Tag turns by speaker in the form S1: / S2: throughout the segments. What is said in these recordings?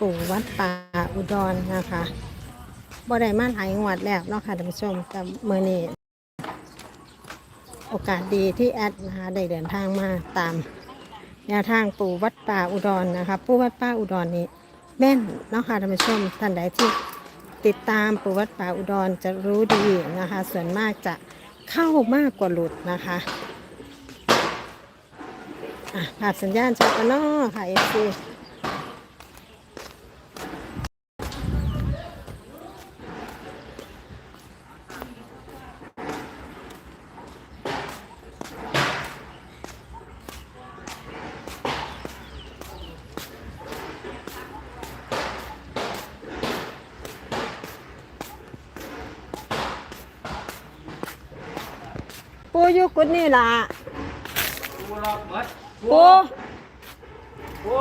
S1: ปู่วัดป่าอุดรนะคะบ่ได้มาหลายงวดแล้วเนาะค่ะท่านผู้ชมแต่เมื่อนี้โอกาสดีที่แอดนะคะได้เดินทางมาตามแนวทางปู่วัดป่าอุดรนะคะปู่วัดป่าอุดรนี้แม่นเนาะค่ะท่านผู้ชมท่านใดที่ติดตามปู่วัดป่าอุดรจะรู้ดีนะคะ ส่วนมากจะเข้ามากกว่าหลุดนะคะอะภาพสัญญาณชัดแล้วเนาะค่ะ ปูอยู่กุดนี่ล่ะ
S2: ปูรอบหมด
S1: ปู
S2: ปู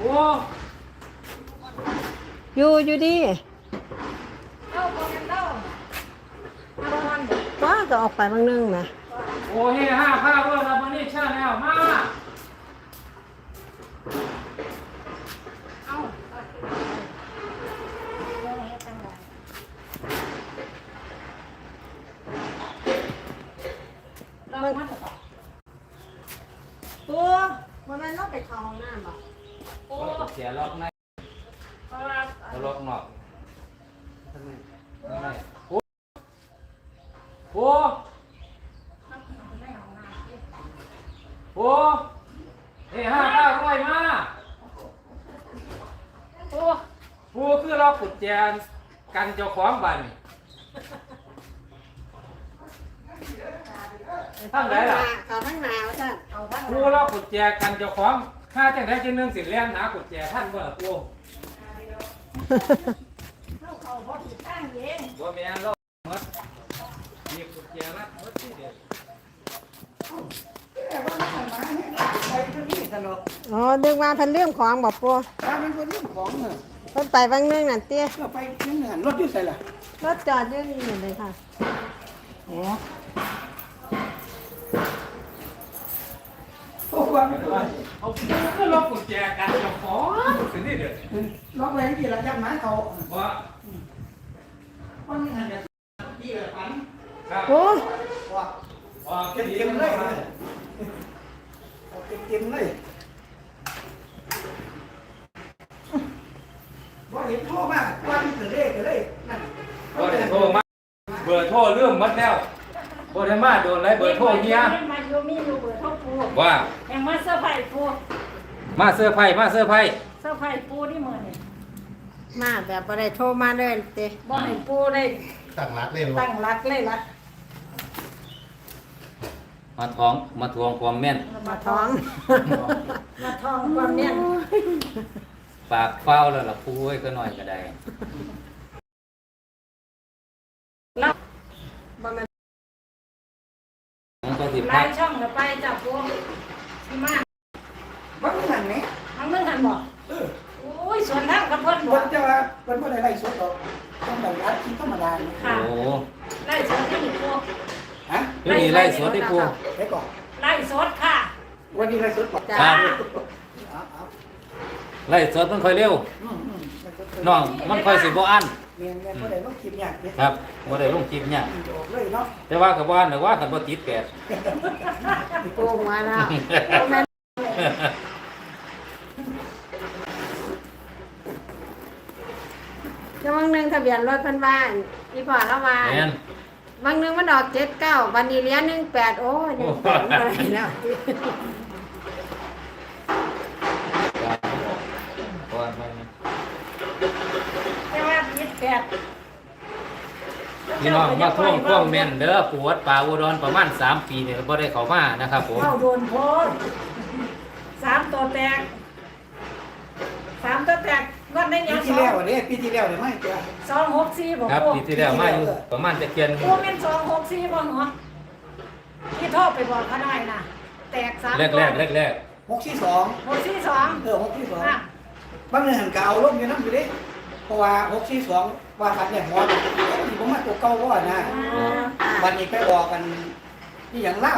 S2: ปู
S1: อยู่อยู่ดีว่าก็ออกไปบางนึงนะ
S2: โอ้เฮห้าข้าวเวอร์รับวันนี้ชาแนลมา
S1: ปูมันมันต้องไปทองน้ำบ่
S2: โอ้เสีย ล็อกในล็อกนอกทำไมปูปูปูเฮห้าข้าร้อยมาปูปูคือล็อกกุญแจกันเจ้าของบ้านทำไรล่ะ
S1: เขาทั้งหนาวจ้ะ
S2: กูเรากุญแจกันเจ้าของ ข้าจังได้จังหนึงสิเลียนหากุญแจท่านบ่ล่ะกูบ่แม่นเราหมดมีกุญแจนะหมดที่เดียว
S1: อ๋อดึกว่าเพันเรื่องของบ่ปู
S3: ถ้ามันเป็นเรื่องของเนอะ
S1: เพิ่นไปบางนึงนั่นเตี้ย
S3: เราไปยังหันรถอยู่ใส่ล่ะ
S1: รถจอดอยู่นี่เลยค่ะ
S3: อ๋อโอ้ ว่าไม่เป็นไร
S2: เอาคือเรากุญแจกันเจ้าของสินี่เด้อ
S3: ล็อกแรงกี่ระยับไม้เขา
S2: บ่
S3: วันนี้หันจะที่ละพัน
S2: ครับ
S1: ปู
S3: ว่าเต็มเล
S2: ย
S3: เต็มเลยว่าเห็นโทษมากว่าที่เกิดเลขเกิดเลขนั่น
S2: บ่ได้โทรมากเบอร์โทรเรื่องหมดแล้ว บ่ได้มาโดนไรเบอร์โทรเฮีย
S4: มาอยู่มีอยู่เบอร์โทรปู
S2: ว่า
S4: แห่งมาเสื้อร์ไผ่ปู
S2: มาเสื้อร์ไผ่มาเสื้อร์ไผ่
S4: เสื้อร์ไผ่ปูที่มือนี่
S1: มาแบบบ่ได้โทรมาเลยเตี้ย
S4: บ่ให้ปูได้
S5: ตั้งรักเล่นวะ
S4: ตั้งรักเลยล่ะ
S2: มาท้องมาทวงความแม่น
S1: มาท้อง
S4: มาทองความเนี่ย
S2: ปากเฝ้าแล้วล่ะปูไว้ก็หน่อยก็ได้
S1: บ่
S4: ไล่
S2: พัก
S4: ช่องเดี๋ยวไปจับปูที่มา
S3: วันนี้หันไหม
S4: ทางนึงหันบอก
S3: เออ
S4: โอ้ยสวนทางกับเพิ่นบอ
S3: วั
S4: ก
S3: นจะว่าวันพอได้ไล่สดหรอกต้องแบบรัดที่ธรรมดาเนี่ย
S4: ค่ะ
S2: โอ้
S4: ไล่สดที่นี่ปู
S3: ฮะ
S2: เดี๋ยวนี้ไล่สดได้ปู
S3: ไปก่อน
S4: ไล่สดค่ะ
S3: วันนี้ไล่สดก่อน
S1: จ้า
S2: ครับ
S3: เอาเอา
S2: ไล่สดมันค่อยเร็ว
S3: อืมอืมไล่สดเลย
S2: น้องมันค่อยสิบ่อัน
S3: เมียนเมียนพอได้ต้องคิดยากเนี่ย
S2: ครับบ่ได้ลงคลิปเนี่ย
S3: โดดเลยเนาะ
S2: แต่ว่ากับว่าน่ะว่ากันบ่ติดแปด
S1: ปูหัวแล้วบ่แม่นจะบางนึงทะเบียนรถเพิ่นบ้านอีพ่อละว่า
S2: แม่น
S1: บางนึงมันออกเจ็ดเก้าวันนี้เหลี้ยหนึ่งแปดโอ้ยยังแปดไม่ได้แล้ว
S2: ก่อนไปนะ
S4: แต่ว่า ยี่สิบแปด
S2: พี่น้องมาท่วงท่วงแม่นเด้อปวดป่าอุดรประมาณ3ปีเนี่ยบ่ได้เข้ามานะครับผม
S4: เข้าโดนโพนสามตัวแตกสามตัวแตกวันได้
S3: ปี
S4: ยังส
S3: ที่
S4: อ
S3: แล้ว
S4: ง
S3: เนี่ยปีที่แล้วเนี่ยไม่เจอ
S4: สองหกสี่บอก
S2: ครับ
S4: ปู
S2: ปีที่แล้วมาอยู่ประมาณจะเกียน
S4: ปูเป็นสองหกสี่บ่หัวที่โทษไปบอกเขาได้นะแตกสาม
S2: แรก
S4: ตัว
S2: แรกแรกแรก
S3: หกที่สอง
S4: หกสี่สอง
S3: เออหกที่สอง
S4: อะ
S3: บางเรื่องหันกเอาลงอยู่น้ำอยู่ดิเพราะว่าหกที่สอง ว่าทัดเนี่ยหัวที่ผมมาตัวเก่าว่านะวันนี้ไปบอกกันที่อย่างเล่า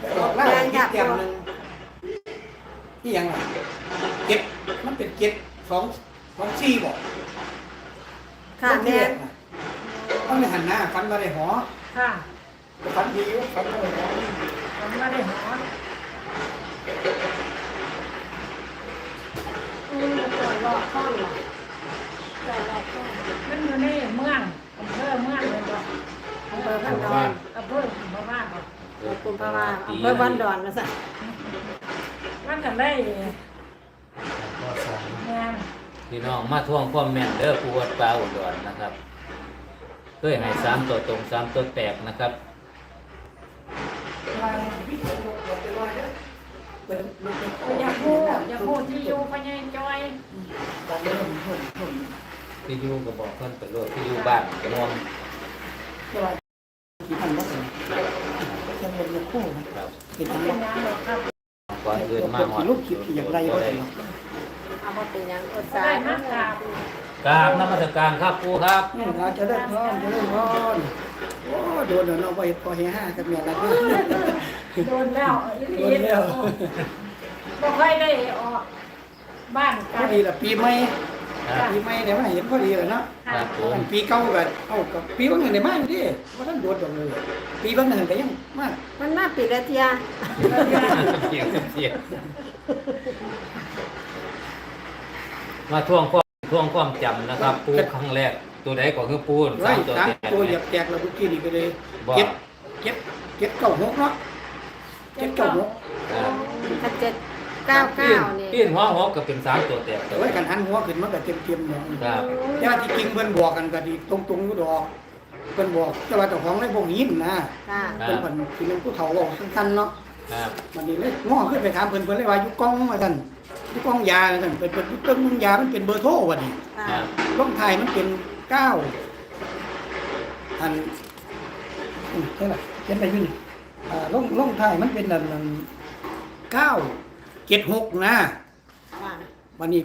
S3: ไปบอกเล่าที่เตรียมหนึ่งที่ยังไงเก็บมันเป็นเก็บสองสองซี่บอก
S1: ค่ะ
S3: ที่
S1: แม่
S3: รกน่ะมันไม่หันหน้าฟันมาได้หอ
S4: ค่ะ
S3: ฟันดีอยู่ฟันมาได้หอ
S4: ผมไม่ได้หอ
S1: อืมจอดรอข้องเหรอจอดรอข้อง
S4: มันอยู่ในเมืองอำเภอเมืองเลยบ่
S1: อำเภอบ้านดอน
S4: อำเภอบ้านบ้านบ่
S1: ขอบคุณพระว่าอำเภอบ้านดอนนะสั
S4: มันก็ได้
S2: ข้อสอง
S4: แม่น
S2: พี่น้องมาท่วงความแม่นเด้อผู้วัดป่าอุดรนะครับเคยให้สามตัวตรงสามตัวแตกนะครับ
S3: อย่า
S4: พูดอย่าพูดที่อยู่พญายจอย
S3: พิ่มเพิ่ม
S2: ที่อยู่ก็บอกเพิ่นไปโลดที่อยู่บ้านก็มอง
S3: ตัวลอยกี่พันบ้างจะเป็นลูกคู่นะครับเป็น
S4: เป็
S3: ทั้
S4: น
S3: งหมด
S4: ยังหรอกครับ
S2: ก่อนอื่นมาหอด
S3: ลูกคิดอย่างไรก็ได้
S1: เอามาเป็นยังอด
S4: ได้
S1: สาย
S4: มากราบ
S2: กราบนมัสการครับครูครับ
S3: นี่เราจะได้พรจะได้พรโอ้โดนเดี๋ยวเราไปพอเฮห้ากับเมียแล้ว
S4: โดนแล้วอีห
S3: โด
S4: ลี
S3: นแล้ว
S4: บ่ค่อยได้ออกบ้านกั
S3: อนดีละปีใหม่
S2: ครับ
S3: ปีใหม่เดี๋ยวมาเห็นพอดีเลยเนาะ
S2: ครับผม
S3: ปีเก่ากันเอ้ากับปีบางหนึ่งได้มาอยู่ดิว่าท่านโดดดอกเลยปีบางหนึ่งก็ยังมา
S1: มันมาปีละเทีย
S2: เสียงเสียงมาท่วงความท่วงความจำนะครับ ปูครั้งแรก ตัวใดก็คือปูน
S3: ไล่
S2: สามตัว
S3: สาม
S2: แตก
S3: ตัวเหยียบแจกเราบุกี้นี่ก็เลย
S2: บ่
S3: เก็บเก็บเก็บเก้าหกเนาะเก็บเก้าหก
S2: ครับ
S1: ถ้าเจ็ด เก้าเก้านี่
S2: ปีนหัวหัวก็เป็นสามตัวแตก
S3: แต่ว่ากันหันหัวขึ้นมันก็เต็มเต็มๆเนาะ
S2: ครับ
S3: ญาติจริงเพิ่นบอกกันก็ดีตรงตรงๆอยู่ดอกเพิ่นบอกแต่ว่าเจ้าของได้บ่ยินนะ
S1: ค่ะ
S3: เพิ่นเพิ่นคือเรื่องผู้เฒ่าเว้าสั้นๆเนาะ
S2: ครับ
S3: วันนี้เลยง้อขึ้นไปถามเพิ่นเพิ่นเลยว่าอยู่กองว่าซั่นอยู่กองยาว่าซั่นเพิ่นเพิ่นอยู่เติมมึงยามันเป็นเบอร์โทรว่านี่
S1: ค่ะ
S2: ครับ
S3: ลงท้ายมันเป็นเก้าอันอืมใช่ล่ะเขียนได้อยู่นี่อ่าลงลงท้ายมันเป็นอันนั้นเก้า เจ็ดหกนะ
S1: ค่ะ
S3: วันนี้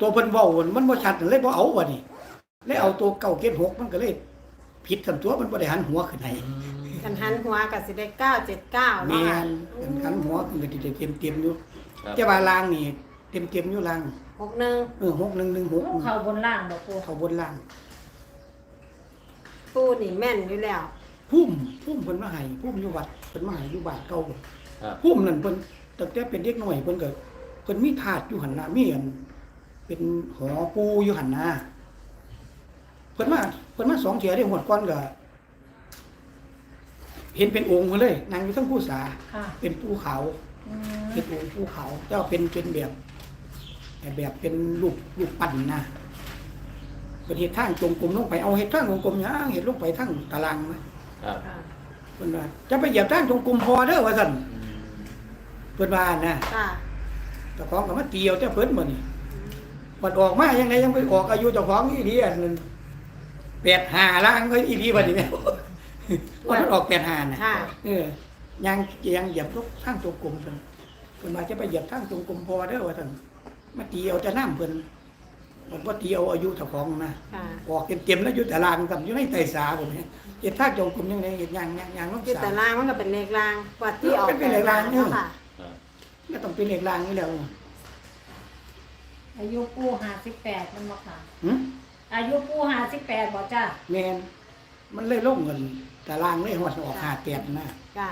S3: ตัวเพิ่นเว้ามันบ่ชัดเลยบ่เอาว่านี่เลยเอาตัวเก้าเจ็ดหกมันก็เลยผิดกันตัวมันบ่ได้หันหัวขึ้นให้
S1: กันหันหัวกับสิได้เก้าเจ็ดเก้า
S3: แม่
S1: เนาะค่ะ
S3: นกันหันหัวขึ้นก็สิได้เต็มๆอยู่
S2: ครับ
S3: แต่ว่าล่างนี่เต็มๆอยู่ล่าง
S1: หกหนึ่ง
S3: เออ6116
S4: เข้าบนล่างบ่ปู
S3: เขาบนล่าง
S1: ปูนี่แม่นอยู่แล้ว
S3: พุ่มพุ่มเพิ่นมาให้พุ่มอยู่วัดเพิ่นมาให้อยู่บ้านเก่า
S2: ครับ
S3: พุ่มนั่นเพิ่น ตั้งแต่เป็นเด็กน้อยเพิ่นก็เพิ่นมีถาดอยู่หั่นน่ะมีอันเป็นหอปูอยู่หั่นน่ะเพิ่นมาเพิ่นมาสองเที่ยได้หวดก่อนก็เห็นเป็นองค์เพิ่นเลยนั่งอยู่ทั้งผู้สา
S4: ค่ะ
S3: เป็นภูเขา
S4: อืม
S3: เป็นองค์ภูเขาเจ้าเป็นเป็นแบบแบบเป็นรูปรูปปั้นนะเป็นเฮ็ดทางจงกรมลงไปเอาเฮ็ดทางจงกรมหยังเฮ็ดลงไปทางตารางนะครับ
S4: ค่ะ
S3: เพิ่นว่าจะไปเหยียบทางจงกรมพอเด้อว่าซั่น
S2: อืม
S3: เพิ่นว่านะ
S1: ค่ะ
S3: เจ้าของก็มาเตียวเจ้าเพิ่นบ่นี่บัดออกมายังไงยังไปออกอายุเจ้าของอีดีอันนั้น85ล้านก็อีดีบัดนี้แม่ว่ามันออก85น่ะ
S1: ค่ะ
S3: เออยังยังเหยียบทุกทางจงกรมเพิ่นเพิ่นว่าจะไปเหยียบทางจงกรมพอเด้อว่าซั่นมาตีเอาแต่น้ำเพิ่นมันบ่ตีเอาอายุเจ้าของนะ
S1: ค่ะ
S3: ออกเต็มๆแล้วอยู่ตารางกับอยู่ในไตสาพุ่นนี่เฮ็ดทางจงกรมยังไงเฮ็ดหยังหยังหยังลง
S1: คือ
S3: สา
S1: แต่ล่างมันก็เป็นเลขล่างกว่าที่ออก
S3: เป็นเป็นเลขล่างเนี่ย
S1: ค่ะ
S2: ครับ
S3: ก็ต้องเป็นเลขรางนี่แหล้ว
S4: อายุปู58มันบ่ค่ะ
S3: หึ
S4: อายุปู58บ่จ้า
S3: แม่นมันเลยลงเงินตารางเลยฮอดออก58นะ
S1: ค่ะ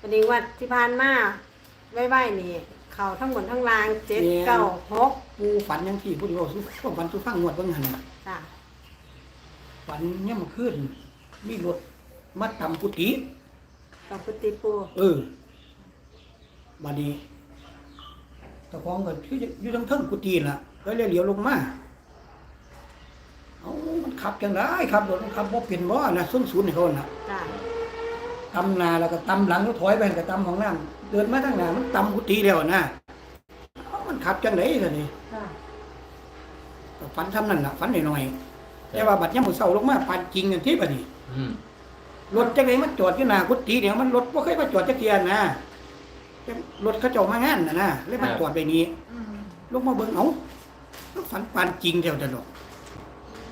S1: ประเด็นว่าที่ผ่านมาไว้ๆนี่ เขาทั้งหมดทั้งล่างเจ็ดเก้าหก
S3: ปูฝันยังที่ผู้ที่เว้าสู่ความฝันสู่ฟังงวดเบิ่งหั่นน่ะ
S1: ค่ะ
S3: ฝันเนี่ยามมันขึ้นมีรถมาตำกุฏิ
S1: กับพุทธิปู
S3: เออบัดนี้ เจ้าของก็คืออยู่ทางเทิงกุฏิล่ะก็เลยเลี้ยวลงมาเอ้ามันขับจังไดขับรถมันขับบ่เป็นบ่น่ะส้นศูนย์ให้เขาน่ะ
S1: ค่ะ
S3: ตำหนาแล้วก็ตำหลังแล้วถอยไปก็ตำของน้ำเดินมาทางหน้ามันตำกุฏิแล้วนะเอ้ามันขับจังไดซะนี่
S4: ค่ะ
S3: ก็ฝันทำนั่นล่ะฝันหน่อยๆแต่ว่าบัดยามมื้อเช้าลงมาปานจริงกันที่บัดนี้
S2: อืม
S3: รถจังไดมันจอดอยู่หน้ากุฏิเนี่ยมันรถบ่เคยมาจอดจักเที่ยนะแต่ รถเขาเจ้ามางานน่ะนะเลยมาจอดไปนี้
S4: อืม
S3: ลงมาเบิ่งเอ้ามันฝันปานจริงแท้ตลอด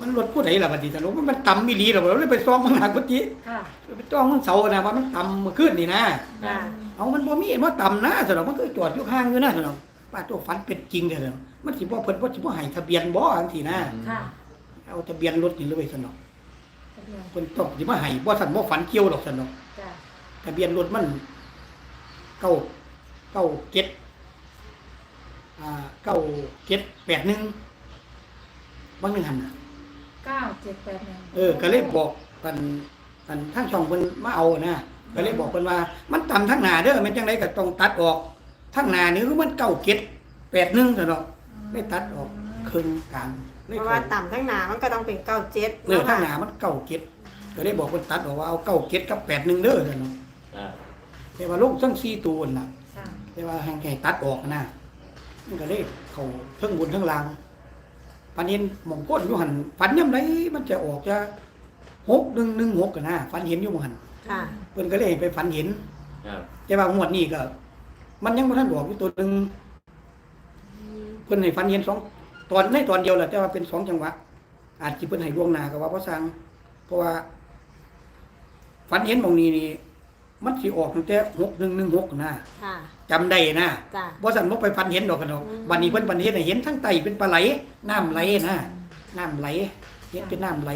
S3: มันรถผู้ใดล่ะบัดนี้ตลอดมันมันต่ำอีหลีล่ะบ่เลยไปซ่องมันหน้ากุฏิ
S4: ค่ะ
S3: ไปจ้องมันเสานะว่ามันต่ำเมื่อคืนนี่นะ
S1: ค่ะ
S3: เอามันบ่มีมาต่ำนะสำหรับมันก็จอดอยู่ข้างอยู่นะสำหรับไปป้าตัวฝันเป็นจริงเด้อมันสิบ่เพิ่นบ่สิบ่ให้ทะเบียนบ่จังซี่นะ
S4: ค่ะ
S3: เอาทะเบียนรถนี่เลยซั่นเนาะ
S4: ทะเบียน
S3: เพิ่นต้องสิมาให้บ่ซั่นบ่ฝันเกี่ยวดอกซั่นเนาะ
S4: จ้ะ
S3: ทะเบียนรถมันเก้า เก้าเจ็ดอ่าเก้าเจ็ดแปดหนึ่งบางหนึ่งหันน่ะ
S4: เก้าเจ็ดแปดหนึ่ง
S3: เออ ก็เลยบอกกันกันทั้งช่องเพิ่นมาเอานะก็เลยบอกเพิ่นว่า มันต่ำทั้งหน้าเด้อแม่นจังไดก็ต้องตัดออกทั้งหน้านี่คือมันเก้าเจ็ดแปดหนึ่งซั่นเนาะได้ตัดออกครึ่งกลางเลย
S1: เพราะ
S3: เข้า
S1: ว่าต่ำทั้งหนามันก็ต้องเป็นเก้าเจ็ด
S3: เออทั้งหน้ามันเก้าเจ็ดก็เลยบอกเพิ่นตัดออกว่าเอาเก้าเจ็ดกับแปดหนึ่งเด้อซั่นเนาะ
S2: ครับ
S3: แต่ว่าลงทั้งสี่ตัวนั่นล่ะ
S4: ค่ะ
S3: แต่ว่าให้ให้ตัดออกนะมันก็เลยเขาเทั้งบนเทั้งล่างปันเห็นหมองก้นอยู่หันฝันย่ำไรมันจะออกจะหกหนึ่งหนึ่งหกกันนะฝันเห็นอยู่หม้องหัน
S1: ค่ะ
S3: เพิ่นก็เลยให้ไปฝันเห็น
S2: ครับ
S3: แต่ว่างวดนี้ก็ มันยังบ่ทันบอกอยู่ตัวหนึ่งเพิ่นให้ฝันเห็นสองตอนในตอนเดียวแหละแต่ว่าเป็นสองจังหวะอาจสิเพิ่นให้ล่วงหน้าก็ว่าเพราะสั่งเพราะว่าฝันเห็นหมองนี้นี่ มันสิออกตั้งแต่หกหนึ่งหนึ่งหกนะ
S1: ค่ะ
S3: จำได้นะ
S1: จ้ะ
S3: บ่สั่นบ่ไปฟันเห็นดอกกันดอก
S1: อืม
S3: วันนี้เพิ่นฟันเห็นให้เห็นทั้งไตเป็นปลาไหลน้ำไหลนะน้ำไหลเห็นเป็นน้ำไหล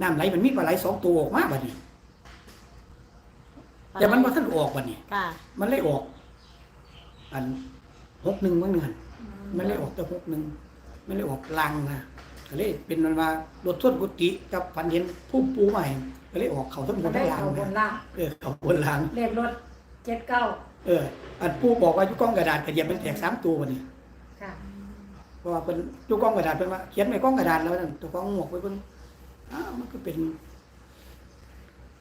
S3: น้ำไหลมันมีปลาไหลสองตัวออกมาบัดนี้แต่มันบ่ทันออกบัดนี้
S1: ค่ะ
S3: มันเลยออก อันหกหนึ่งมันเงินมันเลยออกแต่หกหนึ่งมันเลยออกลังนะก็เลยเป็นมันว่ารถทวนกุฏิกับฟันเห็นผู้ปูใหม่ ก็เลยออกเขาทั้งบ
S4: มัน
S3: น
S4: ได้
S3: ทั้งล่าง
S4: เขาบน
S3: นะ
S4: ล่าง
S3: เออเขาบนล่าง
S4: เลขรถเจ็ดเก้า
S3: เออ อันปูบอกว่าอยู่กล้องกระดาษกระเดียบมันแตกสามตัวบัดนี้
S4: ค่ะ
S3: เพราะว่าเป็นตู้กล้องกระดาษเป็นว่าเขียนในกล้องกระดาษแล้วนั่นตัวกล้องหมวกไว้เพิ่นอ้าวมันก็เป็น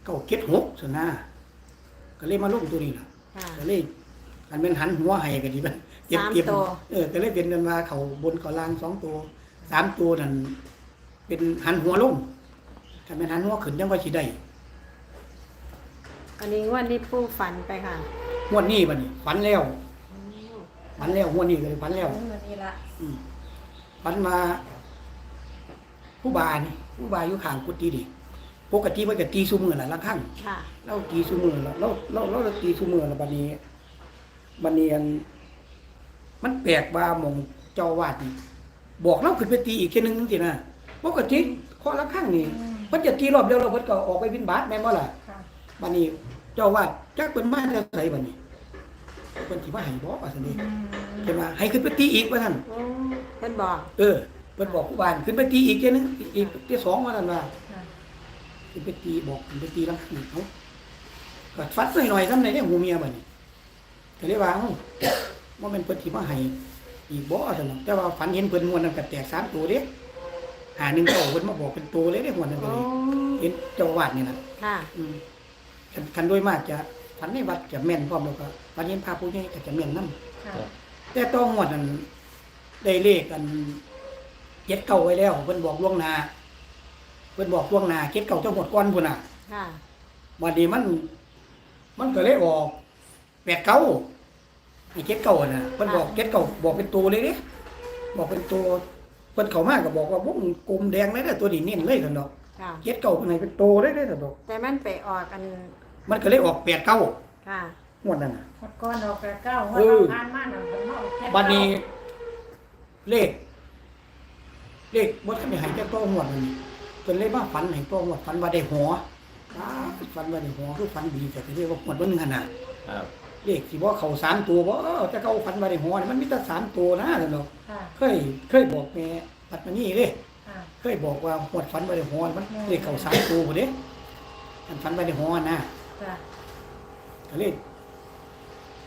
S3: เก้าเก็ดหกสินะก็เลยมาลงตัวนี้ล่ะ
S1: ค่ะ
S3: ก็เลยอันเป็นหันหัวให้ก็ดีมันเก็บ
S1: สาม
S3: เก็บ
S1: ตัว
S3: เออก็เลยเป็นกันว่าเขาบนเขาล่างสองตัวสามตัวนั่นเป็นหันหัวลง ถ้าเป็นหันหัวขึ้นยังว่าสิได้
S1: อันนี้งวันนี้ปูฝันไปค่ะ
S3: งวดนี้บัดนี้ฝันแล้วฝันแล้วงวดนี้ก็เลยฝันแล้ว
S4: เงินนี้ละ
S3: อืมฝันมาผู้บานี่ผู้บาอยู่ข้างกุฏิดิปกติมันจะตีซุมือละละครั้ง
S1: ค่ะ
S3: เราตีซุมือละเราเราเราเราตีซุมือละบัดนี้บัดนี้อันมันแปลกว่าหมองเจ้าอาวาดนี่บอกเราขึ้นไปตีอีกเทีนึงจังซี่นะปกติข้อละครั้งนี่เพิ่นจะตีรอบเดียวเราเพิ่นก็ออกไปบินบาตแม่นบ่ล่ะ
S4: ค่ะ
S3: บัดนี้เจ้าอาวาดจักเพิ่นมาจะไสบัดนี้เพิ่นสิมาให้บ่ว่าซั่นนี่ใช่ไหมให้ขึ้นไปตีอีกว่าซั่น
S1: อืมเพิ่นบอก
S3: เออเพิ่นบอกผู้บ้านขึ้นไปตีอีกเทีนึงอีกที่สองว่านั่นว่า
S4: ค่ะ
S3: ขึ้นไปตีบอกขึ้นไปตีลังคืนเขาก็ฟัดหน่อยๆซ้ำในเนี่ยหูเมียบัดนี้ก็เลยว่าเอ้าว่ามันเพิ่นสิมาให้อีกบ่ซั่นน่ะแต่ว่าฝันเห็นเพิ่นม่วนนั้นก็แตกสามตัวเด้ หาหนึ่งเก้าเพิ่นมาบอกเป็นตัวเลยเด้ม่วนนั้นก็
S1: โอ้
S3: เลยเห็นเจ้าอาวาดนี่น่ะ
S1: ค่ะ
S3: อืมคันคันโดยมากจะฝันในวัดจะแม่นพร้อมแล้วก็ฝันเห็นพระผู้ใหญ่ก็จะแม่นนํ
S4: ค่ะ
S3: แต่ต้องงวดนั้นได้เลขกันเจ็ดเก่าไว้แล้วเพิ่นบอกล่วงหน้าเพิ่นบอกล่วงหน้าเจ็ดเก่าเจ้าหมดก้อนพุ่นน่ะ
S1: ค่ะ
S3: วันนี้มัน มันก็เลยออกแปดเก้าไอ้เจ็ดเก่าน่ะเพิ่นบอกเจ็ดเก่าบอกเป็นตัวเลยเด้บอกเป็นตัว เพิ่นเข้ามาก็บอกว่าวงกลมแดงเลยเด้อตัวนี้เน้นเลยซั่นดอก
S1: ค่ะ
S3: เจ็ดเก่าเพิ่นให้เป็นตัวเลยเด้อซั่นดอก
S1: แต่มันไปออกกัน
S3: มันก็เลยออกแปดเก้า
S1: ค่ะ
S3: งวดนั้นน่ะ
S4: หมดก้อนเราแปดเก้าหัว
S3: เอ
S4: เรา
S3: อ
S4: ผ่านมาหนังมันเอาเจ็ด
S3: บัดนี้
S4: เก้า
S3: เลข เลขบ่ทันได้ให้จักตัวงวดนั่นนี่เพิ่นเลยมาฝันให้ตัวงวดฝันว่าได้หัวอ้าวฝันว่าได้หัวคือฝันดีแต่ที่เรียกว่างวดบ่นึงหั่นน่ะ
S2: ครับ
S3: เลขสิบ่เข้าสามตัวบ่จะเข้าฝันว่าได้หัวนี่มันมีแต่สามตัวนะซั่นดอก
S4: ค่ะ
S3: เคยเคยบอกแม่ปัดมานี่เด้
S4: ค่ะ
S3: เคยบอกว่าหวดฝันว่าได้หัวมันเลขเข้าสามตัวบ่เด้อันฝันว่าได้หัวนะ
S4: ค่ะ
S3: ก็เลย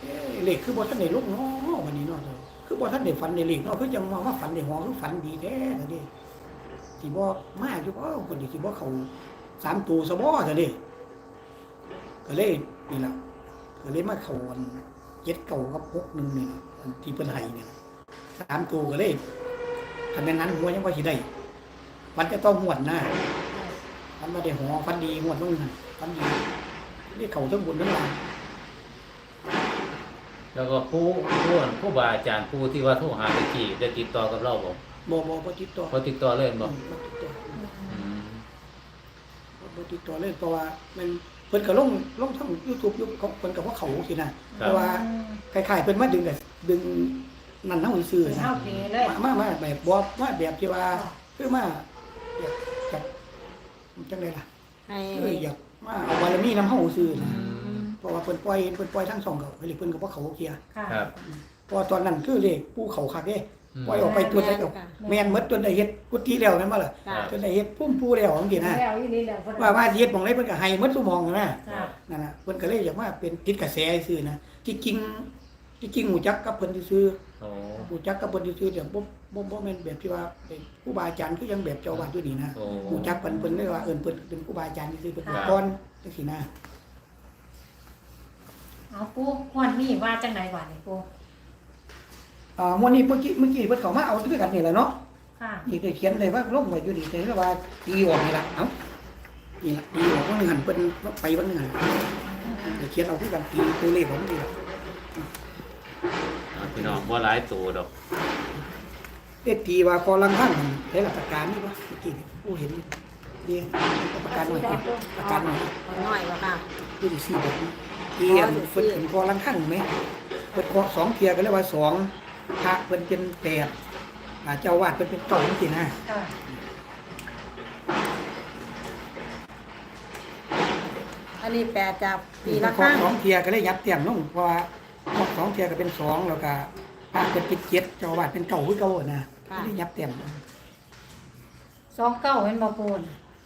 S3: เอ๊ะเลขคือบ่ทันได้ลงเนาะวันนี้เนาะคือบ่ทันได้ฝันได้เลขเนาะคือจังว่ามาฝันได้หัวคือฝันดีแท้ซั่นเด้สิบ่มาอยู่บ่คนที่สิบ่เข้าสามตัวซะบ่ซั่นเด้ก็เลยนี่ล่ะ ก็เลยมาเข้าอันเจ็ดเก่ากับหกหนึ่งนี่ล่ะอันที่เพิ่นให้เนี่ยสามตัวก็เลยคันแม่นนั้นหัวยังบ่สิได้ฝันจะต้องหวดหน้าฝันว่าได้หัวฝันดีหวดมึงหั่นฝันดีนี่เข้าทั้งบนทั้งล่าง
S2: แล้วก็ผู้ผู้ผู้บาอาจารย์ผู้ที่ว่าโทรหาตะกี้ได้ติดต่อกับเราบ่
S3: บ่บ่บ่ติดต่อ
S2: พอติดต่อเลยบ่
S3: บ่ติดต่อ
S2: อืม
S3: บ่ติดต่อเลยเพราะว่ามันเพิ่นก็ลงลงทาง YouTube อยู่เขาเพิ่นก็ว่าเขาสินะแต่ว่า
S4: อืม
S3: คล้ายๆเพิ่นมาดึงก็ดึงนั่นเฮาซื้อ
S4: เป็น
S3: นะ
S4: เท่าปีเลย
S3: มามาแบบบ่มาแบบที่ว่าคือมาอยากจับจังได๋ล่ะ
S1: ให้
S3: เอออยากมาเอาบารมีนำเฮาซื้อนะเพราะว่าเพิ่นปล่อยเพิ่นปล่อยทั้งสองเขาเพิ่นก็บ่เขาเคลียร์
S4: ค่ะ
S2: ครับ
S3: เพราะว่าตอนนั้นคือเลขผู้เขาคักเด้ ปล่อยออกไปตัวใดก็แม่นหมดจนได้เฮ็ดกุฏิแล้วแม่นบ่ล่ะ
S1: ค่ะ
S3: จนได้เฮ็ดพุ่มปูแล้วจังซี่นะ
S4: แล้วอีนี่แล้วเพิ่น
S3: ว่าว่าสิเฮ็ดหม่องไหนเพิ่นก็ให้หมดทุกหม่องนะ
S4: ค่ะ
S3: นั่นน่ะเพิ่นก็เลยอยากมาเป็นติดกระแสซื่อนะที่จริงที่จริงหูจักกับเพิ่นซื่อ
S2: โอ้
S3: หูจักกับเพิ่นซื่อแต่บ่บ่บ่แม่นแบบที่ว่าเป็นครูบาอาจารย์คือยังแบบเจ้าอาวาสอยู่นี่นะ
S2: โอ้
S3: หูจักเพิ่นเพิ่นเลยว่าเอิ้นเพิ่นเป็นครูบาอาจารย์ซื่อเพิ่น
S2: ครับ
S3: ก่อนจังซี่นะ
S4: เอาปูควนนี่ว่าจังไหนวะนี่ปู
S3: อ่ามื้อนี้เมื่อกี้เมื่อกี้เพิ่นเข้ามาเอาด้วยกันนี่แหละเนาะ
S4: ค่ะ
S3: นี่ก็เขียนเลยว่าลงไว้อยู่นี่แต่ว่าตีออกนี่ล่ะเอ้านี่ล่ะตีออกว่านึงหันเพิ่นไปวันนึงหันเดี๋ยวเขียนเอาคือกันตีตัวเลขของมันนี่ล่ะ
S2: เอาพี่น้องบ่หลายตัวดอก
S3: เอ็ดตีว่าพอลังทั้งใช้หลักประกันนี่ปะเมื่อกี้นี่ผู้เห็นนี่เดียวประกันหน่อยดิประกันหน่อย
S1: เอาหน่อยบ่ค่ะ
S3: ผู้ที่สี่แบบนี้เกียนเพิ่นเป็นพอลังทั้งไหมเพิ่นพอสองเทียกันเลยว่าสอง พระเพิ่นเป็นแปดอ่าเจ้าวาดเพิ่นเป็นเก้าจริงๆนะ
S4: ค่ะ
S1: อันนี้แปดจากปีละ
S3: พ
S1: ค
S3: อ
S1: รั้ง
S3: สองเทียก็เลยยับเตียมลงเพราะว่าพอสองเทียก็เป็นสองแล้วก็พระเพิ่นเป็นเจ็ดเจ้าวาดเป็นเก้าคือเก้าอะนะก็เลยยับเตียม
S4: สองเก้าเห็นบ่ปูน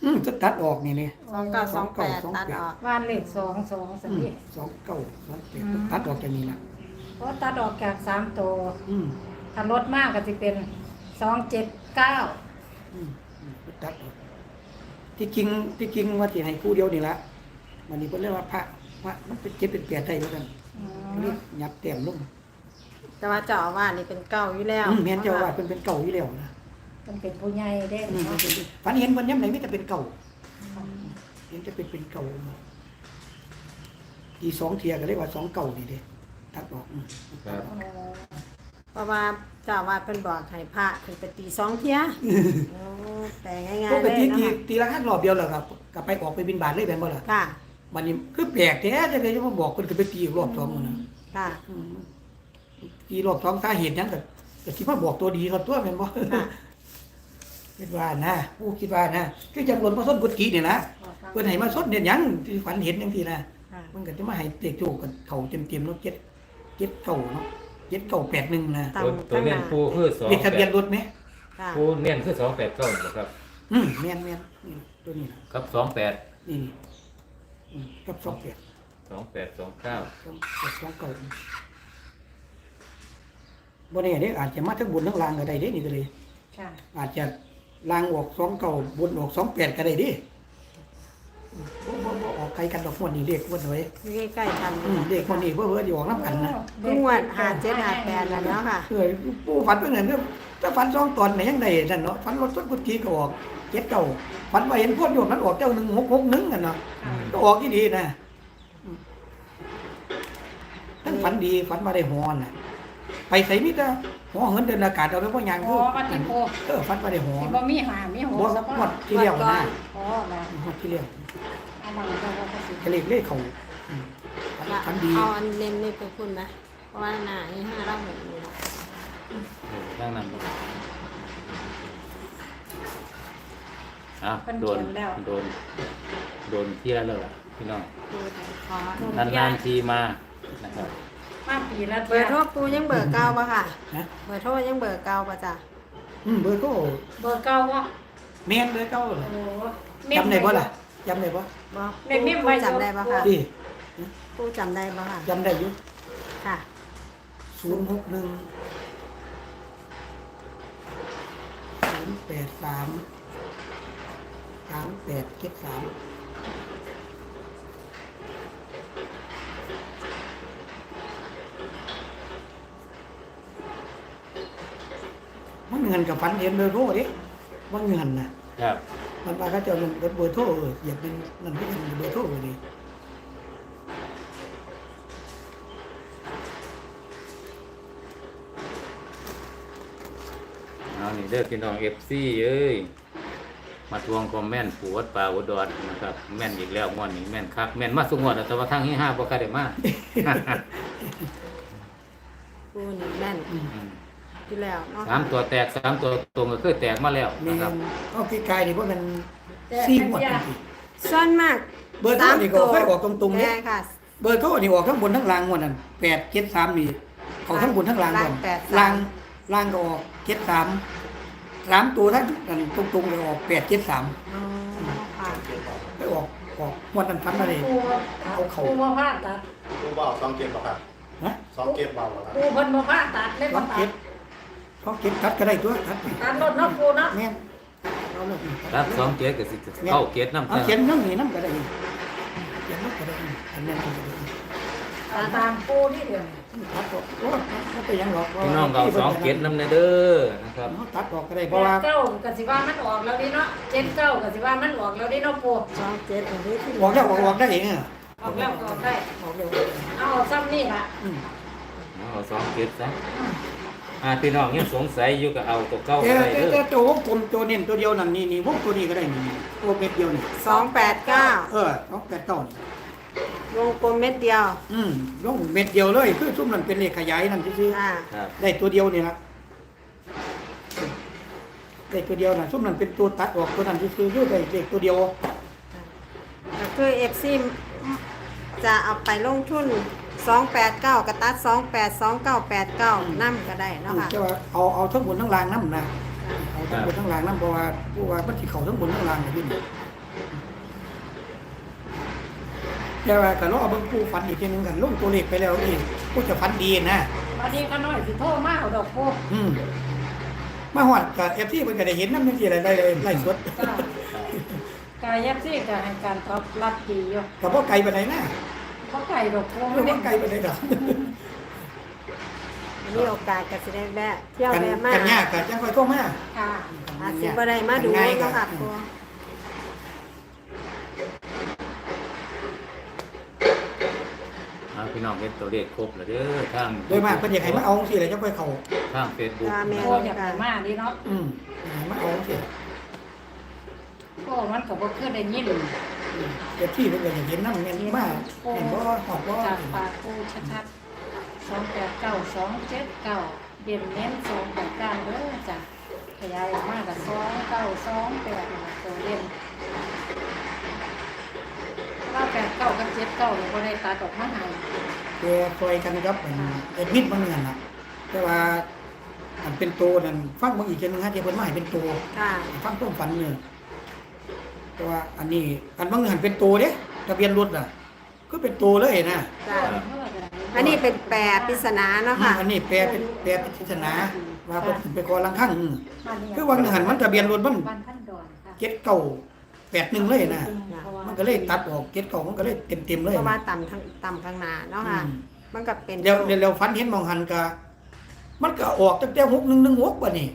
S3: อืมจะตัดออกนี่นี่
S1: สองเก้าสองแปด
S3: สอง
S1: ตัด
S3: แปด
S1: ออก
S4: ว่านเลขสองสองสัน
S3: อืม
S4: นี่
S3: สองเก้าสองแปดตัดออกจากนี้ละ
S4: เพราะตัดออกจากสามตัว
S3: อืม
S4: ถ้าลดมากก็จะเป็นสองเจ็ดเก้า
S3: อืมอืมตัดออกที่จริงที่จริงว่าสิให้คู่เดียวนี่ละวันนี้เพิ่นเรียกว่าพระพระมันเป็นเจ็ดเป็นแปดได้แล้วกันเรียกยับเต็มลง
S1: แต่ว่าเจ้าอาวาสนี่เป็นเก้าอยู่แล้ว
S3: อืมแม่นเจ้าว่าเพิ่นเป็นเก่าอยู่แล้วนะ
S4: มันเป็นผู้ใหญ่เด้
S3: อืม
S4: เนาะ
S3: เพิ่นเป็นฝันเห็นเพิ่นยามไหนมีแต่เป็นเก่า เห็นจะเป็นเป็นเก่าทีสองเทียก็เรียกว่าสองเก่านี่เด้ ตัดออกอืม
S2: ครับ
S1: เพราะว่าเจ้าอาวาสเป็นบอกให้พระขึ้นไปตีสองเที่ยโอ้แต่ง่าย
S3: ป
S1: ๆ
S3: ก
S1: เลย
S3: ติ
S1: เนาะ
S3: ตี
S1: ค่ะ
S3: ตีละห้ารอบเดียวแหละครับก็ไปออกไปบินบาทเลยแม่นบ่ล่ะ
S1: ค่ะ
S3: บัดนี้คือแปลกแท้จังได๋จะมาบอกเพิ่นก็ไปตีอีกรอบสองมื้อนะ
S1: ค่ะ
S3: อืมตีรอบสองสาเหตุหยังก็ก็สิมาบอกตัวดีเขาตัวแม่นบ่
S1: ค่ะ
S3: คิดว่านะผู้คิดว่านะคือจังหลนมาส้นกุฏินี่นะเพิ่นให้มาส้นเนี่ยหยังที่ฝันเห็นจังซี่นะ
S1: ค่ะ
S3: มันก็จะมาให้เตะโจกกันเขาเต็มๆเนาะเจ็ด เจ็ดเก่าเนาะเจ็ดเก่าแปดหนึ่งนะ
S1: ตาม
S2: ตัวตัวเน้นปูคือสอง
S3: เลขทะเบียนรถไหม
S1: ค่ะ
S2: ปูเน้นคือสองแปดเก้าครับ
S3: อืมแม่นแม่นนี่ตัวนี้นะครับ
S2: สองแปด
S3: นี่นี่อืมกับสองแปด
S2: สองแปดสองเก้า
S3: สองแปดสองเก่าบ่แน่เด้อาจจะมาทั้งบนทั้งล่างก็ได้เด้นี่ก็เลย
S4: ค่ะ
S3: อาจจะล่างออกสองเก่าบนออกสองแปดก็ได้เดิ บ่บ่บ่ออกไกลกันดอกมวดนี่เลขมวดไว้
S1: อยู่ใกล้ๆกัน
S3: อืมเลขมวดนี่เพื่อเพื่อจะออกน้ำกันนะ
S1: ทุกงวดหาเจ็ดหาแปดแล้วเนาะค่ะ
S3: เออผู้ฝันเป็นไงเนี่ยถ้าฝันสองตอนไหนยังไงนั่นเนาะฝันรถต้นกุฏิก็ออกเจ็ดเก่าฝันว่าเห็นพวกโยมนั้นออกเจ้าหนึ่งหกหกหนึ่งกันเนาะก็ออกที่ดีนะอืมท่านฝันดีฝันมาได้หอนน่ะ ไปใส่มิตรหอเหินเดินอากาศเอาไปพ่อยัง
S4: อ๋อปฏิโก
S3: เออฝันมาได้หอ
S4: ที่บ่มีหามีหัว
S3: บ่
S4: สัก
S3: หมดที่เรียวนะ
S4: อ๋อนะ
S3: หมดที่เรียว
S4: เอามาแล้วก็สิ
S3: กระเลขเลขเขาอืมฝันฝันดี
S1: เอาอันเน้นนี่ไปคุณนะเพราะว่าหน้าอีห้าเราเหมือนอยู่แล้ว
S2: นั่งนั่นอะโดนโดนโดนเที่ยแล้วล่ะพี่น้อง
S1: ปูแต่ขอนา
S2: นๆทีมานะครับ
S4: มาปีละ
S1: เบอร์โทรปูยังเบอร์เก่าปะค่ะ
S3: นะ
S1: เบอร์โทรยังเบอร์เก่าปะจ้ะ
S3: อืมเบอร์ก็
S4: เบอร์เก้าวะ
S3: แม่นเบอร์เก้าเลย
S4: โอ้
S3: จำได้บ่ล่ะ จำได้บ่
S1: บ่
S4: ในเมมไว้
S1: ปูจำได้ปะค่ะ
S3: ที่
S1: ปูจำได้ปะค่ะ
S3: จำได้อยู่
S1: ค่ะ
S3: ศูนย์หกหนึ่งศูนย์แปดสามสามแปดเจ็ดสามมันเงินกับฟันเห็นเบอร์โทรดิว่าเงินนะครับ มันมาก็จะลงเบอร์โทรเอออยากเป็นนั่นก็เป็นเบอร์โทรเลย
S2: เอานี่เด้อพี่น้องเอฟซีเอ้ย มาทวงคอมแม่นปวดป่าอุดรนะครับ แม่นอีกแล้วงวดนี้แม่นคักแม่นมาสุงวดแล้วแต่ว่าทางที่ห้าบ่กล้าได้มา
S1: ปูนี่แม่น
S2: อืม
S1: อยู่แล้วเนาะ
S2: สามตัวแตกสามตัวตรงก็เคยแตกมาแล้ว
S3: แม่
S2: นะครับ
S3: นเอาพี่กายนี่เพราะมันซีหมดจริง
S1: ส่วนมาก
S3: เบอร์โทรนี่ก็เคยออกตรงๆเนี่ย
S1: แม่ค่ะ
S3: ๆเบอร์โทรนี่ออกทั้งบนทั้งล่างงวดนั่นแปดเจ็ดสามนี่เขาทั้งบนทั้งล่าง
S1: ล่า
S3: ก่
S1: ง
S3: อน
S1: แปดสาม
S3: ล่างล่างก็ออกเจ็ดสามสามตัวทั้งนั้นตรงๆเลยออกแปดเจ็ดสาม
S1: อ๋อค่ะ
S3: ไปออกออกงวดนั้นฟันมาเลย
S4: ปู
S3: เอาเขา
S4: ปูมาผ่าตัด
S5: กูบอกสองเกมป่ะครับ
S3: นะ
S5: สองเกมเบาป่ะครับ
S4: ปูเพิ่นมาผ่าตัดเล่น
S3: ท้อ
S4: มางตั
S3: เก็
S4: ด
S3: บท้องเก็บตัดก็ได้ตัวตัด
S4: ตัดรถเนาะปูเนาะ
S3: แม่นเอาเลย
S2: รับสองเกตกับสิเข้าเกตน้ำ
S3: เอา
S2: ตา
S3: เขียนน้ำนี่น้ำก็ได้เขียนน้ำก็ได้อันนั้นก็ได้
S4: ตาตามปูนี่เดียว
S3: ตัดออกโอ้ไม่ไปยังหรอก
S2: พี่น้องเราสองเกตน้ำในเด้อนะครับ
S3: ตัดออกก็ได้เพ
S4: แป
S3: ราะว่า
S4: ดเก้าก็สิว่ามันออกแล้วดิเนาะเจ็ดเก้าก็สิว่ามันออกแล้วดิเนาะปู
S1: สองเจ็ดอันนี้ที่
S3: ออกแล้วออกออกได้เองอะ
S4: ออกแล้วก็ออกได้
S3: ออกแล้ว
S4: เอาซ้ำนี่ล่ะ
S3: อืม
S2: เอาสองเกตซะ อ่าพี่น้องยังสงสัยอยู่ก็เอาตัวเก้า
S3: แต่
S2: ก็ได้
S3: แต่
S2: เด้
S3: แต่
S2: อ
S3: ตัววงกลมตัวเน้นตัวเดียวนั่นนี่นี่วงตัวนี้ก็ได้นี่นี่ตัวเม็ดเดียวนี่
S1: สองแปดเก้า
S3: เออสองแปดเก้านี่
S1: วงกลมเม็ดเดียว
S3: อืมลงเม็ดเดียวเลยคือซุ่มนั่นเป็นเลขขยายนั่นซื่อ
S1: อ่า
S2: ครับ
S3: ๆได้ตัวเดียวนี่ละได้ตัวเดียวน่ะซุ่มนั่นเป็นตัวตัดออกตัวนั้นซื่อๆคือได้เลขตัวเดียว
S1: ก็คือเอฟซีจะเอาไปลงทุน สองแปดเก้ากระตัดสองแปดสองเก้าแปดเก้านั่ก็ได้เนาะค่ะ
S3: จะว่าเอาเอาทั้งบนทั้งล่างน้ำนะเอาทั้งบนทั้งล่างน้ำเพราะว่าผู้ว่ามันสิเข้าทั้งบนทั้งล่างอยู่นี่แต่ว่าก็รอเบิ่งผู้ฝันอีกทีหนึงกันลงตัวเลขไปแล้วอีกผู้จะฝันดีนะ
S4: วันนี้ก็น้อยสิโทรมาเอาดอกปู
S3: อืมมาฮอดกับเอฟซีเพิ่นก็ได้เห็นนำจังซี่ได้ได้ไล่สด
S4: จ้ากายยับซี่ก็ให้การตอบรับดีอยู่
S3: ก็บ่ไกลปานใดนะ
S4: เพราะไก่ดอกปู
S3: เรื่องบ่ไกลปานใดดอก
S1: มีโอกาสก็สิได้แวะเที่ยว
S3: กัน
S1: แวะมา
S3: กันยากก็จังค่อยโทรมา
S4: ค่ะ
S1: อาจสิบ่ได้มาดู
S3: ง่ายก็
S1: เนาะค่ะครู
S2: อ่าพี่น้องเห็นตัวเลขครบแล้วเด้อทาง
S3: โดยมากเพิ่นอยากให้มาเอาจังซี่แหละจังค่อยเข้า
S2: ทางเฟซบุ๊ก
S1: ตาแม่
S4: โอ้
S1: น
S4: อยาก
S1: ค่ะ
S4: ไปมาดีเนาะ
S3: อืมอยากให้มาเอาจังซี่
S4: โอ้มันก็บ่เคยได้ยิน
S3: เอฟซีเพิ่นก็อยากเห็นนำแม่นมากเห็นบ่ฮอดบ่
S4: จากปากปูชัดๆสองแปดเก้าสองเจ็ดเก้าเบียนเน้นสองแปดเก้าเด้อจ้ะขยายออกมากับสองเก้าสองแปดตัวเล่นเก้าแปดเก้ากับเจ็ดเก้าเนี่ยบ่ได้ตัดออกมาให้
S3: แกซอยกันกับอันเอ็ดมิดบางเงินน่ะแต่ว่าอันเป็นโตนั่นฟังเบิ่งอีกเทื่อนึงฮะที่เพิ่นมาให้เป็นโต
S1: ค่ะ
S3: ฟังความฝันเนี่ย แต่ว่าอันนี้อันบางหันเป็นตัวเด้ทะเบียนรถอะ ก็เป็นตัวเลยนะ
S1: จ้ะอันนี้เป็นแปรปริศนาเนาะค่ะ
S3: อันนี้แปลเป็นแปลเป็นศาสนาว่าเพิ่นขึ้นไปกอลังข้างอืม
S4: บ้านนี้
S3: คือวันหันมันทะเบียนรถมัน
S4: บ้านท่านดอนค่ะ
S3: เจ็ดเก้าแปดหนึ่งเลยนะ
S4: เพราะว่า
S3: มันก็เลยตัดออกเจ็ดเก้ามันก็เลยเต็มเต็มๆเลย
S1: เพราะว่า
S3: นะ
S1: ต่ำทางต่ำข้างหน้าเนาะค่ะ
S3: อืม
S1: มันก็เป็น
S3: เดี๋ยวเดี๋ยวเราฟันเห็นมองหันกะมันก็ออกตั้งแต่หกหนึ่งหนึ่งหกป่ะนี่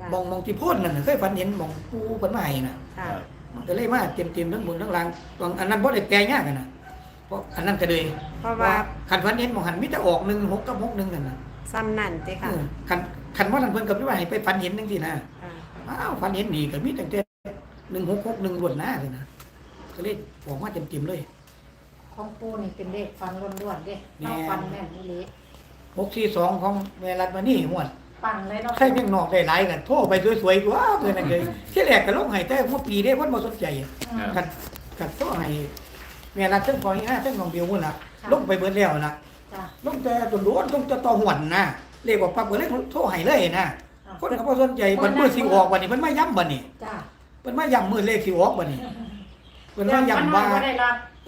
S1: ค่ะ
S3: มองมองที่โพ่นนั่นน่ะเคยฟันเห็นมองปูเพิ่นมาให้น่ะ
S1: ค่ะ
S3: มันก็เลยมาเต็มเต็มๆทั้งบนทั้งล่างตรงอันนั้นบ่ได้แปลยากกันนะเพราะอันนั้นก็เลย
S1: เพราะว่า
S3: คันฟันเห็นมองหันมิจะออกหนึ่งหกกับหกหนึ่งกันนะ
S1: ซ้ำนั่นติค่ะ
S3: เออคันคันว่าทันเพิ่นกับพี่ว่าให้ไปฟันเห็นจังซี่นะ
S1: ค่ะ
S3: อ้าวฟันเห็นดีก็มีตั้งแต่หนึ่งหกหกหนึ่งรวดหน้าเลยนะก็เลยออกมาเต็มเต็มๆเลย
S4: ของปูนี่เป็นเลขฟันล้วนๆเด้
S3: แม่
S4: เอาฟันแม่นนี่เละ
S3: หกสี่สองของแม่รัฐมานี่หวด
S4: ปังเลยเนาะ
S3: ใช่เพียงนอกได้หลายกันโทรไปสวยๆตัวเพื่อนนั่นเลยที่แรกก็ลงให้แต่เมื่อปีได้คนบ่สนใจ
S4: อืม
S3: กันกันโทรให้แม่รัฐเส้นพอนี่ฮะเส้นของเบียวมุ่นล่ะลงไปเบิดแล้วนะ
S4: จ้ะ
S3: ลงแต่ตำรวจลงแต่ต่อหวนนะเรียกว่าปั๊บก็เลยโทรให้เลยนะคนก็บ่สนใจมันมือสิออกบัดนี้มันมาย้ำบัดนี้
S4: จ้ะ
S3: เพิ่นมาย้ำมือเลขสิออกบัดนี้เพิ่นมาย้ำว่า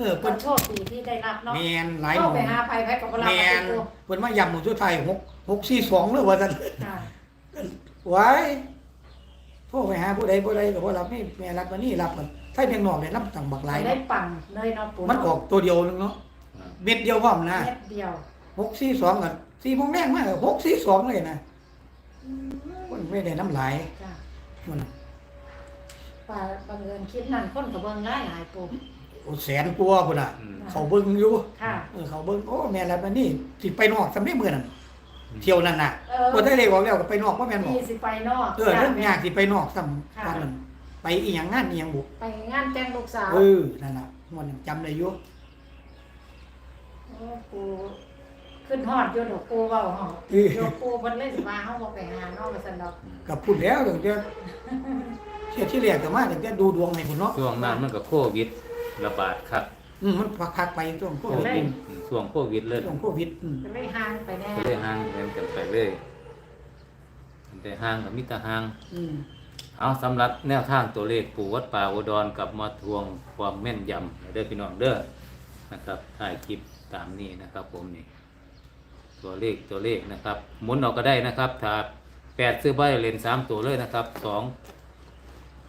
S4: เดี๋ยมันบ่ได้รับ
S3: เออ
S4: เพิ่
S3: เพิ่
S4: น
S3: น
S4: โชคดีที่ได้รับเนาะ
S3: แม่นหลายห
S4: เข้า
S3: มู่
S4: ไปหาภัยแพ้กับบ่รับ
S3: แม่น
S4: ปู
S3: เพิ่นมาย้ำหมู่สุดท้าย6 642เลยว่าซั่น
S4: จ้ะ
S3: ไว้โทรไปหาผู้ใดผู้ใดก็บ่รับนี่แม่รับมานี่รับกันไทยเพียงนอกได้รับตังบักหลาย
S4: ได้ปังเลยเนาะปู
S3: มันออกตัวเดียวนึงเนาะเม็ดเดียวพร้อมนะ
S4: เม็ดเดียว
S3: 642กัน4โมงแรงมา642เลยนะมันไม่ได้น้ำหลาย
S4: จ้ะ
S3: มัน
S4: ป่าบังเอิญคลิปนั้นคนก็เบิ่งหลายหลายปู
S3: โอ้แสนกว่าพุ่นน่ะ
S2: อืม
S3: เขาเบิ่งอยู่
S4: ค่ะ
S3: เออเขาเบิ่งโอ้แม่รับมานี่สิไปนอกสำได้มื้อนั้นเที่ยวนั่นน่ะ
S4: เออ
S3: บ่ได้เลยบอกแล้วก็ไปนอกบ่แม่นบ่
S4: พี่สิไปนอก
S3: เออเรื่องยากสิไปนอกซ้ำ
S4: ค่ะ
S3: ตอนนั้น ไปอีหยังงานอีหยังบุ
S4: ไปงานแต่งลูกสาว
S3: เออนั่นน่ะมันจำได้อยู่
S4: โอ้ปูคขึ้นฮอดอยู่ดอกปูเว้าฮอด
S3: เอ้ย
S4: ดอกปูเพิ่นเลยสิว่าเฮาบ่ไปหาเนาะว่าซั่นดอก
S3: กับพูดแล้วตั้งแต่เที่ยที่แรกก็มาตั้งแต่ดูดวงให้พุ่นเนาะ
S2: ช่วงนั้นมันก็โควิด ระบาดครับ
S3: อืมมันพักๆไปช่วงโค
S2: โค
S3: วิด
S2: วิดช่วงโควิดเลย
S3: ช่วงโควิดอืม
S4: ก็เลยห่างไปแน่
S2: ก็เลยห่างกันไปเลยแต่ห่างกับมิตรห่าง
S3: อืม
S2: เอาสำหรับแนวทางตัวเลขปู่วัดป่าอุดรกับมาทวงความแม่นยำเด้อพี่น้องเด้อนะครับถ่ายคลิปตามนี้นะครับ ผมนี่ตัวเลขตัวเลขนะครับหมุนออกก็ได้นะครับถ้าแปดซื้อใบเลนสามตัวเลยนะครับสอง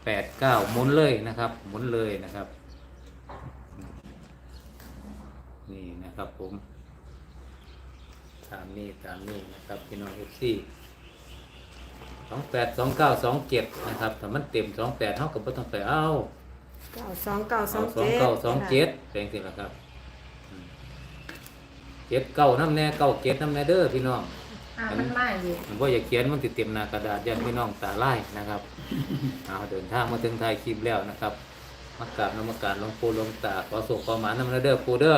S2: แปดเก้าหมุนเลยนะครับ หมุนเลยนะครับ นี่นะครับผมตามนี้ตามนี้นะครับพี่น้องเอฟซีสองแปดสองเก้าสองเจ็ดนะครับถ้ามันเต็มสองแปดเท่ากับไม่ต้องไปเอา
S1: เก้าสองเก้าส
S2: เอา
S1: อง
S2: สอง
S1: เจ็ด
S2: เก้าสองเจ็ดแปลงสิละครับอืมเจ็ดเก้าน้ำแน่เก้าเจ็ดน้ำแน่เด้อพี่น้อง
S4: อ่ามันมาอยู่
S2: ผมว่าอย่าเขียนมันติดเต็มหน้ากระดาษยันพี่น้องตาไล่นะครับเอาเดินทางมาถึงไทายคลิปแล้วนะครับมากราบนมัสการหลวงปู่หลวงตาขอสุขขอหมานำเด้อปู่เด้อ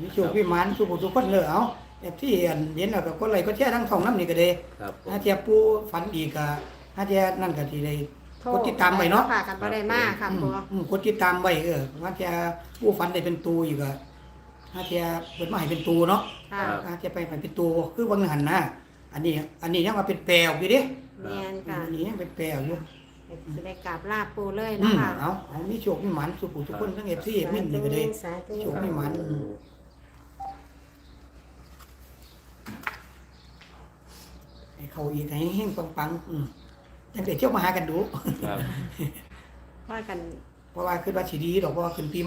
S3: มีโชคพิมานสุขทุกคนเลยเอาแบบที่อันเห็นแล้วก็คนไรก็แช่ทั้งทองน้ำนี่ก็ได้
S2: ครับผม
S3: ถ้าเทียปูฝันอีกก็ถ้าเทียนั่นก็สิได้กดติดตามไว้เนาะ
S1: ค่ะกันบ่ได้มากค่ะ
S3: อืม
S1: ปู
S3: อืมกดติดตามไว้เออถ้าเทียปูฝันได้เป็นตูอยู่ก็ถ้าเทียเปิดมาให้เป็นตูเนาะ
S1: ค่ะ
S3: ถ้าเทียไปให้เป็นตูคือบางหันนะอันนี้ อันนี้ยังมาเป็นแปลวอยู่เดิ
S1: แมนค่ะ
S3: อันนี้ยังเป็นแปลวอยู่
S1: จะได้กราบลาปูเลย
S3: อื
S1: นะ
S3: ม
S1: คะ
S3: เอาเอามีโชคมีหมันสุขทุกคนทั้งเอฟซีมิ่นนี่ก็ได้
S1: สาธุ
S3: โชคมีหมัน ให้เขาอีกให้เฮงๆปังๆอืมยังเดี๋ยวเที่ยวมาหากันดู
S2: ครับ
S1: ว่ากัน
S3: เพราะว่าคือว่าสิดีดอกเพราะว่าขึ้นปีใหม่